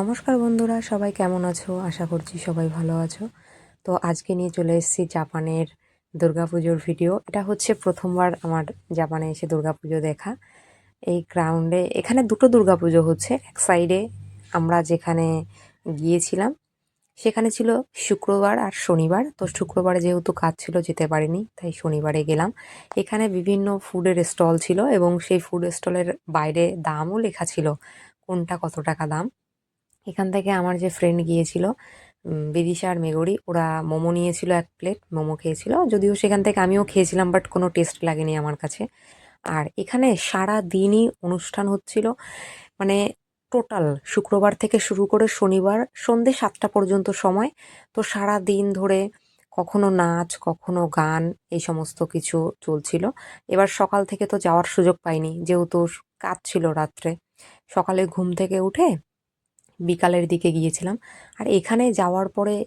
নমস্কার বন্ধুরা, সবাই কেমন আছো? আশা করছি সবাই ভালো আছো। তো আজকে নিয়ে চলে এসেছি জাপানের দুর্গাপুজোর ভিডিও। এটা হচ্ছে প্রথমবার আমার জাপানে এসে দুর্গাপুজো দেখা। এই গ্রাউন্ডে, এখানে দুটো দুর্গাপুজো হচ্ছে। এক সাইডে আমরা যেখানে গিয়েছিলাম, সেখানে ছিল শুক্রবার আর শনিবার। তো শুক্রবারে যেহেতু কাজ ছিল, যেতে পারিনি, তাই শনিবারে গেলাম। এখানে বিভিন্ন ফুডের স্টল ছিল এবং সেই ফুড স্টলের বাইরে দামও লেখা ছিল, কোনটা কত টাকা দাম। এখান থেকে আমার যে ফ্রেন্ড গিয়েছিল বিদিশা আর মেগরি, ওরা মোমো নিয়েছিল এক প্লেট মোমো খেয়েছিল। যদিও সেখান থেকে আমিও খেয়েছিলাম বাট কোনো টেস্ট লাগেনি আমার কাছে। আর এখানে সারা দিনই অনুষ্ঠান হচ্ছিল মানে টোটাল শুক্রবার থেকে শুরু করে শনিবার, সন্ধে সাতটা পর্যন্ত সময়। তো সারা দিন ধরে কখনো নাচ, কখনো গান, এই সমস্ত কিছু চলছিল। এবার সকাল থেকে তো যাওয়ার সুযোগ পাইনি, যেহেতু কাজ ছিল রাত্রে। সকালে ঘুম থেকে উঠে বিকালের দিকে গিয়েছিলাম। আর এখানে যাওয়ার পরে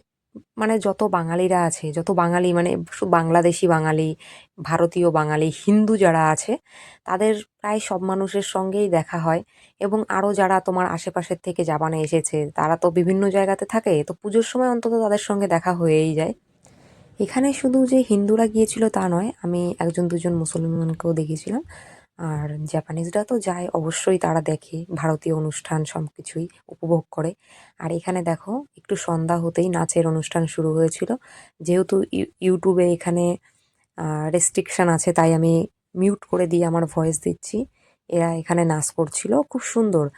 মানে যত বাঙালিরা আছে, যত বাঙালি মানে বাংলাদেশি বাঙালি, ভারতীয় বাঙালি, হিন্দু যারা আছে, তাদের প্রায় সব মানুষের সঙ্গেই দেখা হয়। এবং আরও যারা তোমার আশেপাশের থেকে জাপানে এসেছে, তারা তো বিভিন্ন জায়গাতে থাকে, তো পুজোর সময় অন্তত তাদের সঙ্গে দেখা হয়েই যায়। এখানে শুধু যে হিন্দুরা গিয়েছিল তা নয়, আমি একজন দুজন মুসলমানকেও দেখেছিলাম। আর জাপানিজরা তো যায়, অবশ্যই তারা দেখে, ভারতীয় অনুষ্ঠান সব কিছুই উপভোগ করে। আর এখানে দেখো, একটু সন্ধ্যা হতেই নাচের অনুষ্ঠান শুরু হয়েছিল। যেহেতু ইউ- ইউটিউবে এখানে রেস্ট্রিকশন আছে, তাই আমি মিউট করে দিয়ে আমার ভয়েস দিচ্ছি। এরা এখানে নাচ করছিল, খুব সুন্দর।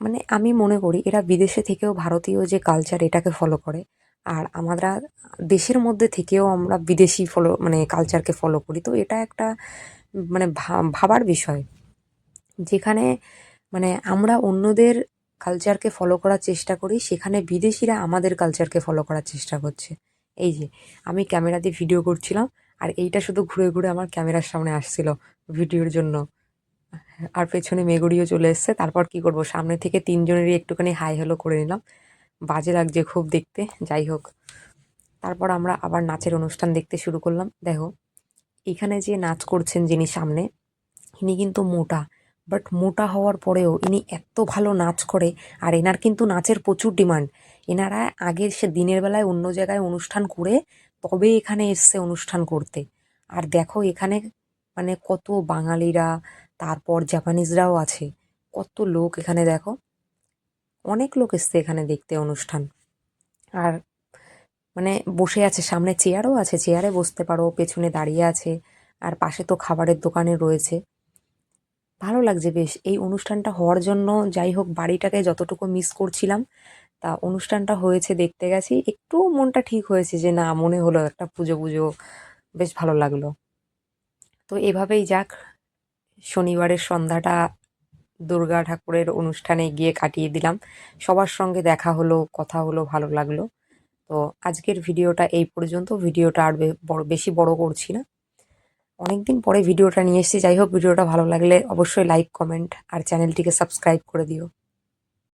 মানে আমি মনে করি, এরা বিদেশে থেকেও ভারতীয় যে কালচার এটাকে ফলো করে। আর আমরা দেশের মধ্যে থেকেও আমরা বিদেশি ফলো মানে কালচারকে ফলো করি। তো এটা একটা মানে ভাবার বিষয়। যেখানে মানে আমরা অন্যদের কালচারকে ফলো করার চেষ্টা করি, সেখানে বিদেশিরা আমাদের কালচারকে ফলো করার চেষ্টা করছে। এই যে, আমি ক্যামেরা দিয়ে ভিডিও করছিলাম, আর এইটা শুধু ঘুরে ঘুরে আমার ক্যামেরার সামনে আসছিল ভিডিওর জন্য। আর পেছনে মেগুড়িও চলে এসছে, তারপর কি করব, সামনে থেকে তিনজনেরই একটুখানি হাই হ্যালো করে নিলাম। বাজে লাগছে খুব দেখতে, যাই হোক। তারপর আমরা আবার নাচের অনুষ্ঠান দেখতে শুরু করলাম। দেখো এখানে যে নাচ করছেন যিনি সামনে, ইনি কিন্তু মোটা। বাট মোটা হওয়ার পরেও ইনি এত ভালো নাচ করে, আর এনার কিন্তু নাচের প্রচুর ডিমান্ড। এনারা আগে সে দিনের বেলায় অন্য জায়গায় অনুষ্ঠান করে, তবে এখানে এসছে অনুষ্ঠান করতে। আর দেখো এখানে মানে কত বাঙালিরা, তারপর জাপানিজরাও আছে। কত লোক এখানে দেখো। অনেক লোক এসছে এখানে দেখতে অনুষ্ঠান। আর মানে বসে আছে, সামনে চেয়ারও আছে চেয়ারে বসতে পারো, পেছনে দাঁড়িয়ে আছে, আর পাশে তো খাবারের দোকানে রয়েছে। ভালো লাগছে বেশ। এই অনুষ্ঠানটা হওয়ার জন্য যাই হোক, বাড়িটাকে যতটুকু মিস করছিলাম, তা অনুষ্ঠানটা হয়েছে দেখতে গেছি। একটু মনটা ঠিক হয়েছে যে না, মনে হলো একটা পুজো পুজো, বেশ ভালো লাগল। তো এভাবেই যাক, শনিবারের সন্ধ্যাটা দুর্গা ঠাকুরের অনুষ্ঠানে গিয়ে কাটিয়ে দিলাম। সবার সঙ্গে দেখা হলো, কথা হলো, ভালো লাগল। তো আজকের ভিডিওটা এই পর্যন্ত। ভিডিওটা আর বড় বেশি বড় করছি না। অনেকদিন পরে ভিডিওটা নিয়ে এসেছি। যাই হোক, ভিডিওটা ভালো লাগলে অবশ্যই লাইক কমেন্ট আর চ্যানেলটিকে সাবস্ক্রাইব করে দিও।